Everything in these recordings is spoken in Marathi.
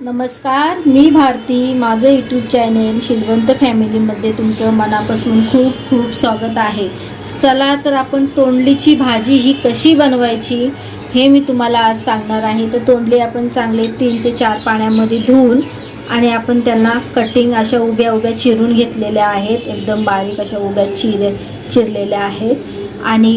नमस्कार मी भारती. माझं यूट्यूब चॅनेल शिलवंत फॅमिलीमध्ये तुमचं मनापासून खूप खूप स्वागत आहे. चला तर आपण तोंडलीची भाजी ही कशी बनवायची हे मी तुम्हाला आज सांगणार आहे. तर तोंडली आपण चांगले तीन ते चार पाण्यामध्ये धुवून आणि आपण त्यांना कटिंग अशा उभ्या उभ्या चिरून घेतलेल्या आहेत. एकदम बारीक अशा उभ्या चिर चिरलेल्या आहेत. आणि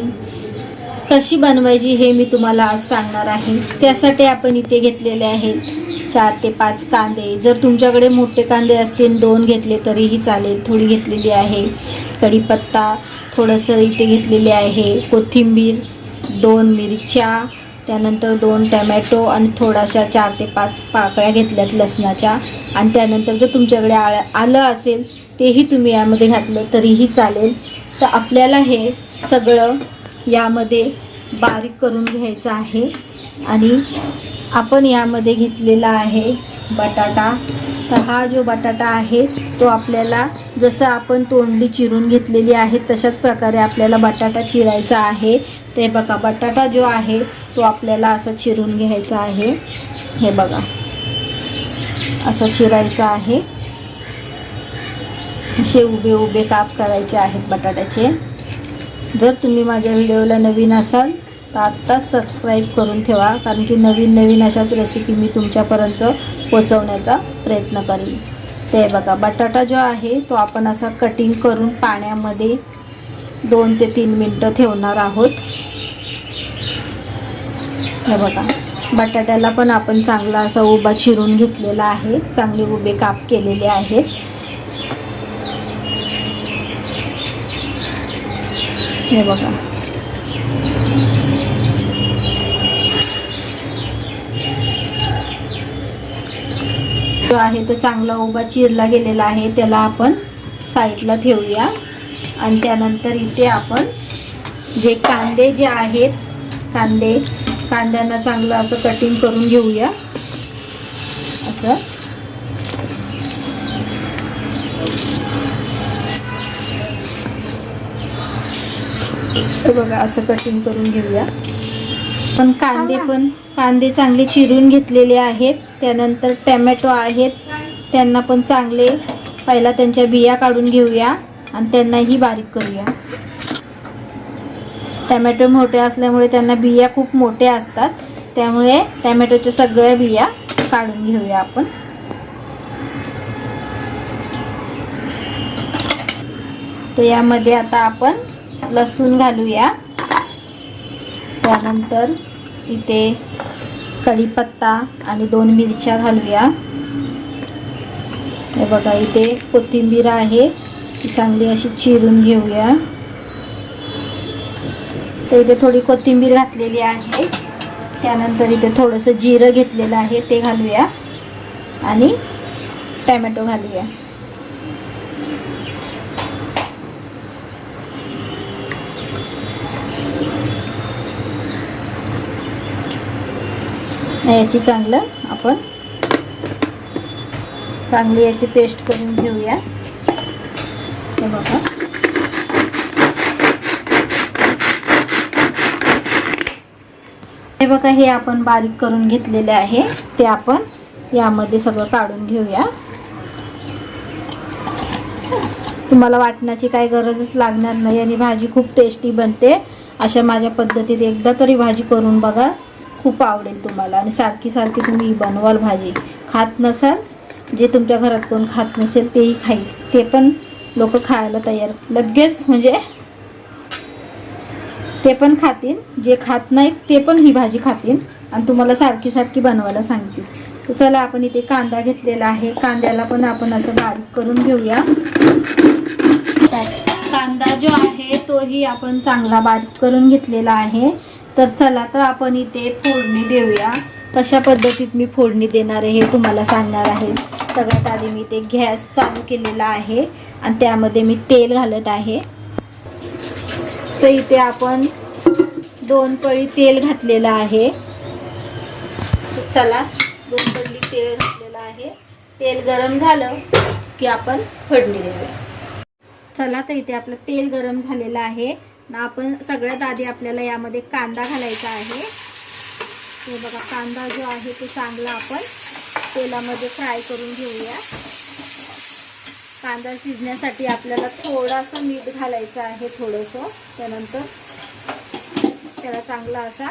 कशी बनवायची हे मी तुम्हाला आज सांगणार आहे. त्यासाठी आपण इथे घेतलेले आहेत चार ते पाच कांदे. जर तुमच्याकडे मोठे कांदे असतील दोन घेतले तरीही चालेल. थोडी घेतलेली आहे. कढीपत्ता थोडंसं इथे घेतलेले आहे. कोथिंबीर दोन मिरच्या त्यानंतर दोन टमॅटो आणि थोडाशा चार ते पाच पाकळ्या घेतल्यात लसणाच्या. आणि त्यानंतर जर तुमच्याकडे आळ आलं असेल तेही तुम्ही यामध्ये घातलं तरीही चालेल. तर आपल्याला हे सगळं यामध्ये बारीक करून घ्यायचं आहे. आणि आपण यामध्ये घेतलेला आहे बटाटा. तर हा जो बटाटा आहे तो आपल्याला जसं आपण तोंडली चिरून घेतलेली आहे तशाच प्रकारे आपल्याला बटाटा चिरायचा आहे. ते बघा बटाटा जो आहे तो आपल्याला असा चिरून घ्यायचा आहे. हे बघा. असं चिरायचं आहे. असे उभे उभे काप करायचे आहेत बटाट्याचे. जर तुम्ही माझ्या व्हिडिओला नवीन असाल तर आत्ताच सबस्क्राईब करून ठेवा कारण की नवीन नवीन अशाच रेसिपी मी तुमच्यापर्यंत पोचवण्याचा प्रयत्न करीन. ते बघा बटाटा जो आहे तो आपण असा कटिंग करून पाण्यामध्ये दोन ते तीन मिनटं ठेवणार आहोत. हे बघा बटाट्याला पण आपण चांगला असा उभा चिरून घेतलेला आहे चांगले उभे काप केलेले आहेत. हे बघा जो आहे तो चांगला उभा चिरला गेलेला आहे त्याला आपण साईडला ठेवूया. आणि त्यानंतर इथे आपण जे कांदे जे आहेत कांदे कांद्यांना चांगलं असं कटिंग करून घेऊया. असं. बघा असं कटिंग करून घेऊया. पण कांदे पण कांदे चांगले चिरून घेतलेले आहेत. त्यानंतर टॅमॅटो आहेत. त्यांना पण चांगले पहिला त्यांच्या बिया काढून घेऊया आणि त्यांनाही बारीक करूया. टॅमॅटो मोठे असल्यामुळे त्यांना बिया खूप मोठ्या असतात. त्यामुळे टॅमॅटोच्या सगळ्या बिया काढून घेऊया आपण. तर यामध्ये आता आपण लसूण घालूया. त्यानंतर इथे कढीपत्ता आणि दोन मिरच्या घालूया. हे बघा इथे कोथिंबीर आहे. ती चांगली अशी चिरून घेऊया. तर इथे थोडी कोथिंबीर घातलेली आहे. त्यानंतर इथे थोडंसं जिरं घेतलेलं आहे ते घालूया. आणि टॅमॅटो घालूया. याची चांगलं. आपण चांगली याची पेस्ट करून घेऊया. हे बघा. हे बघा हे आपण बारीक करून घेतलेले आहे. ते आपण यामध्ये सगळं काढून घेऊया. तुम्हाला वाटण्याची काही गरजच लागणार नाही आणि भाजी खूप टेस्टी बनते. अशा माझ्या पद्धतीत एकदा तरी भाजी करून बघा. खूप आवडेल तुम्हाला. आणि सारखी सारखी तुम्ही बनवाल भाजी. खात नसाल जे तुमच्या घरात कोण खात नसेल तेही खाईल. ते पण लोक खायला तयार. लगेच म्हणजे ते पण खातील. जे खात नाहीत ते पण ही भाजी खातील. आणि तुम्हाला सारखी सारखी बनवायला सांगतील. तर चला आपण इथे कांदा घेतलेला आहे. कांद्याला पण आपण असं बारीक करून घेऊया. कांदा जो आहे तोही आपण चांगला बारीक करून घेतलेला आहे. तर चला तर आपण इथे फोडणी देऊया. कशा पद्धतीत मी फोडणी देणार आहे हे तुम्हाला सांगणार आहे. सगळ्यात आधी मी ते गॅस चालू केलेला आहे आणि त्यामध्ये मी तेल घालत आहे. तर इथे आपण दोन पळी तेल घातलेलं आहे. चला दोन पळी तेल घातलेलं आहे. तेल गरम झालं की आपण फोडणी देऊया. चला तर इथे आपलं तेल गरम झालेलं आहे. आपण सगळ्यात आधी आपल्याला यामध्ये कांदा घालायचा आहे. हे बघा कांदा जो आहे तो चांगला आपण तेलामध्ये फ्राय करून घेऊया. कांदा शिजण्यासाठी आपल्याला थोडासा मीठ घालायचं आहे थोडंसं. त्यानंतर त्याला चांगला असा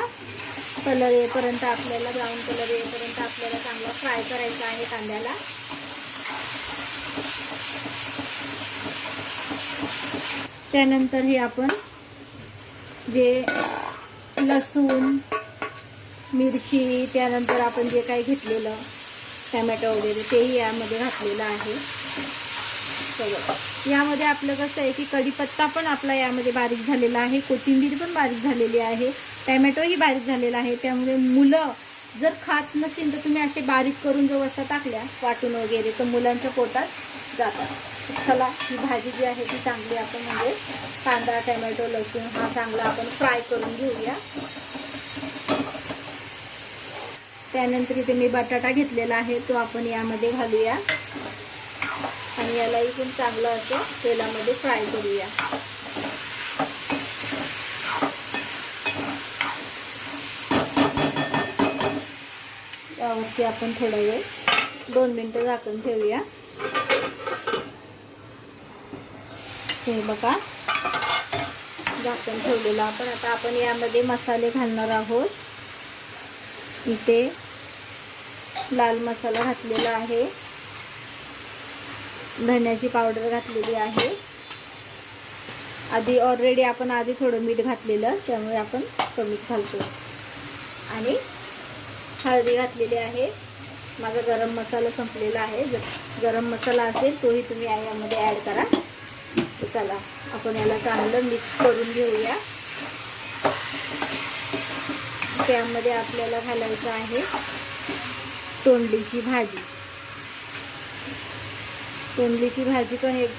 कलर येईपर्यंत आपल्याला ब्राऊन कलर येईपर्यंत आपल्याला चांगला फ्राय करायचा आहे कांद्याला. त्यानंतर हे आपण जे लसूण मिरची त्यानंतर आपण जे काही घेतलेलं टमॅटो वगैरे तेही यामध्ये घातलेलं आहे. सगळं यामध्ये आपलं कसं आहे की कढीपत्ता पण आपला यामध्ये बारीक झालेला आहे कोथिंबीर पण बारीक झालेली आहे टॅमॅटोही बारीक झालेला आहे त्यामुळे मुलं जर खात नसेल तर तुम्ही असे बारीक करून जर वसा टाकल्या वाटून वगैरे तर मुलांच्या पोटात जातात. चला ही भाजी जी आहे ती चांगली आपण म्हणजे कांदा टमॅटो लसूण हा चांगला आपण फ्राय करून घेऊया. त्यानंतर इथे मी बटाटा घेतलेला आहे तो आपण यामध्ये घालूया. आणि यालाही इथून चांगलं असं तेलामध्ये फ्राय करूया. यावरती आपण थोडा वेळ दोन मिनटं झाकून ठेवूया. हे बघा. झाकण ठेवलेलं आपण. आता आपण यामध्ये मसाले घालणार आहोत. इथे लाल मसाला घातलेला आहे. धन्याची पावडर घातलेली आहे. आधी ऑलरेडी आपण आधी थोडं मीठ घातलेलं त्यामुळे आपण कमीच घालतो आणि हळदी घातलेली आहे. माझा गरम मसाला संपलेला आहे. जर गरम मसाला असेल तोही तुम्ही यामध्ये ॲड करा. चला आपण याला चांगलं मिक्स करून घेऊया. त्यामध्ये आपल्याला घालायचं आहे तोंडलीची भाजी. तोंडलीची भाजी पण एक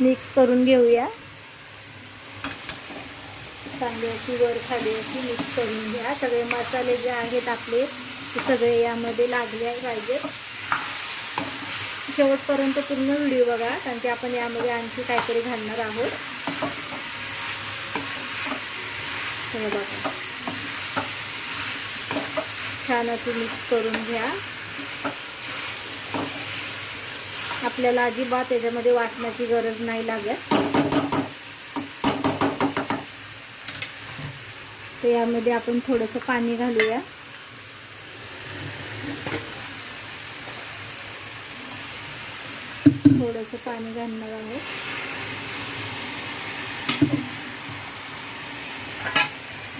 मिक्स करून घेऊया. चांगली अशी वर खाली अशी मिक्स करून घ्या. सगळे मसाले जे आहेत आपले ते सगळे यामध्ये लागले पाहिजेत. शेवटपर्यंत पूर्ण व्हिडिओ बघा कारण की आपण यामध्ये आणखी काहीतरी घालणार आहोत. हे बघा. छान अशी मिक्स करून घ्या. आपल्याला अजिबात याच्यामध्ये वाटण्याची गरज नाही लागत. तर यामध्ये आपण थोडंसं पाणी घालूया. थोडंसं पाणी घालणार आहोत.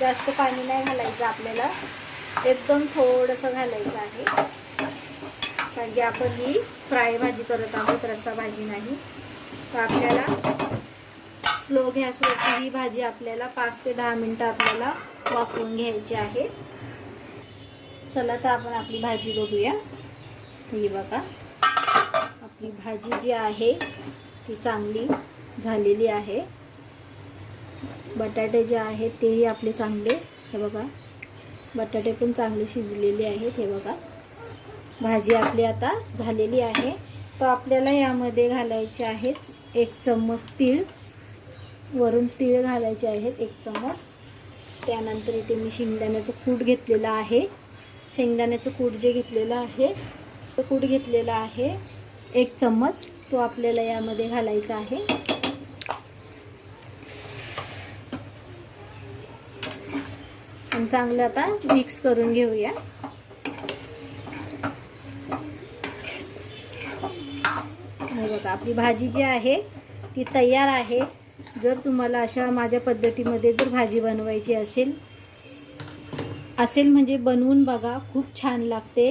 जास्त पाणी नाही घालायचं आपल्याला. एकदम थोडंसं घालायचं आहे. कारण की आपण ही फ्राय भाजी करत आहोत रस्सा भाजी नाही. तर आपल्याला स्लो गॅसवरती ही भाजी आपल्याला पाच ते दहा मिनटं आपल्याला वापरून घ्यायची आहे. चला तर आपण आपली भाजी बघूया. ही बघा. ही भाजी जी आहे ती चांगली झालेली आहे. बटाटे जे आहेत तेही आपले चांगले. हे बघा बटाटे पण चांगले शिजलेले आहेत हे बघा. भाजी आपली आता झालेली आहे. तर आपल्याला यामध्ये घालायचे आहेत एक चम्मच तीळ. वरून तीळ घालायचे आहेत एक चम्मच. त्यानंतर इथे मी शेंगदाण्याचं कूट घेतलेलं आहे. शेंगदाण्याचं कूट जे घेतलेलं आहे तो कूट घेतलेला आहे. एक चम्मच तो आपल्याला यामध्ये घालायचा आहे. आणि चांगलं आता मिक्स करून घेऊया. बघा आपली भाजी जी आहे ती तयार आहे. जर तुम्हाला अशा माझ्या पद्धतीमध्ये जर भाजी बनवायची असेल असेल म्हणजे बनवून बघा खूप छान लागते.